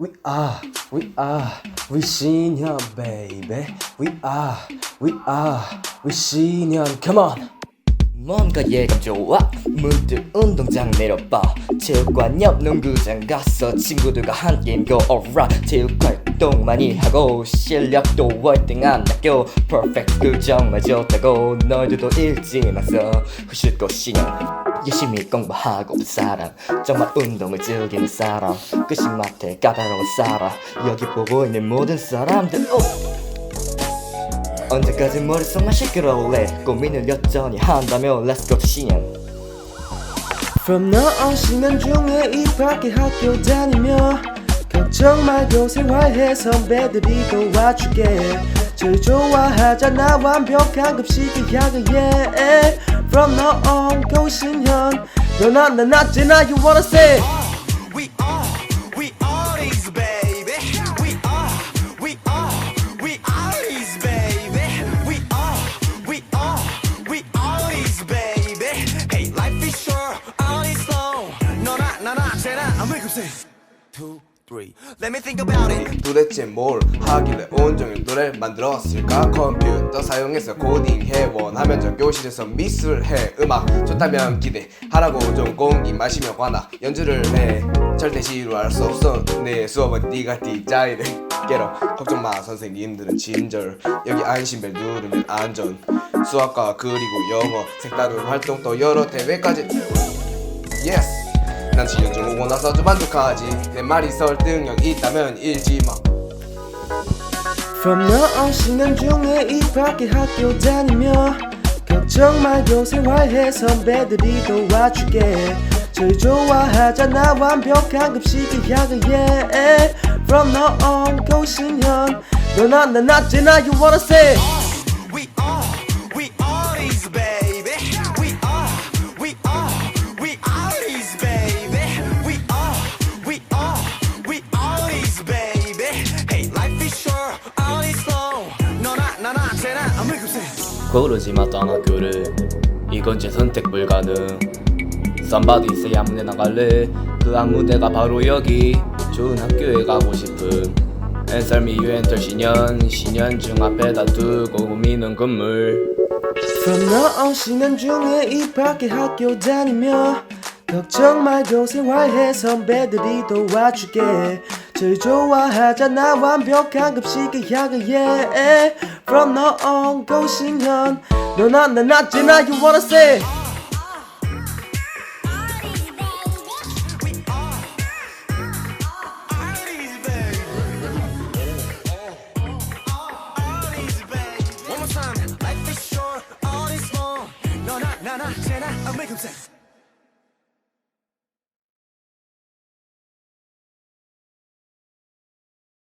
We are, we are, we senior baby. We are, we are, we senior. Come on. 뭔가 예감 좋아. 문득 운동장 내려봐. 체육관 옆 농구장 가서 친구들과 한 게임 go alright. 체육 활동 많이 하고 실력도 월등한 학교. perfect. 그 정말 좋다고 너희들도 읽지 마서 후실고 신용 열심히 공부하고 그 사람. 정말 운동을 즐기는 사람. 끝이 까다로운 사람. 여기 보고 있는 모든 사람들. 오! 언제까지 머릿속만 시끄러울래 고민을 여전히 한다면 Let's go 신형 From now on 시간 중에 이 밖에 학교 다니며 걱정 말고 생활해 선배들이 도와줄게 제일 좋아하잖아 완벽한 급식이 향해 yeah. From now on 고신현 너나 나 낮지나 you wanna say 도대체 뭘 하길래 온종일 노래를 만들었을까? 컴퓨터 사용해서 코딩해 원 하면서 교실에서 미술해. 음악 좋다면 기대하라고 좀 공기 마시며 관악 연주를 해. 절대 지루할 수 없어. 내 수업은 네가 디자인해. 깨러 걱정 마. 선생님들은 친절. 여기 안심벨 누르면 안전. 수학과 그리고 영어 색다른 활동 또 여러 대회까지. 예스 난 지연 중 오고 나서 좀 만족하지 내 말이 설득력 있다면 읽지 마. From now on 시간 중에 이 밖에 학교 다니며 걱정 말고 생활해 선배들이 도와줄게. 제일 좋아하잖아 완벽한 급식이 향해. Yeah. From now on 고신현 너나 나 낮지나 you wanna say. We are, 고르지 마 떠나 교를. 이건 제 선택 불가능. Somebody say 아무데 나갈래. 그 아무데가 바로 여기. 좋은 학교에 가고 싶음 Answer me you enter 신년 신년 중 앞에다 두고 고민은 건물. From now on 시간 중에 이 밖에 학교 다니며 걱정 말고 생활해 선배들이 도와줄게 제일 좋아하잖아 완벽한 급식이 향해 yeah. From now on 고신현 너나 나 낮지나 you wanna say. Life is short, all is long. 너나 나나 쟤나 I'm wake up say.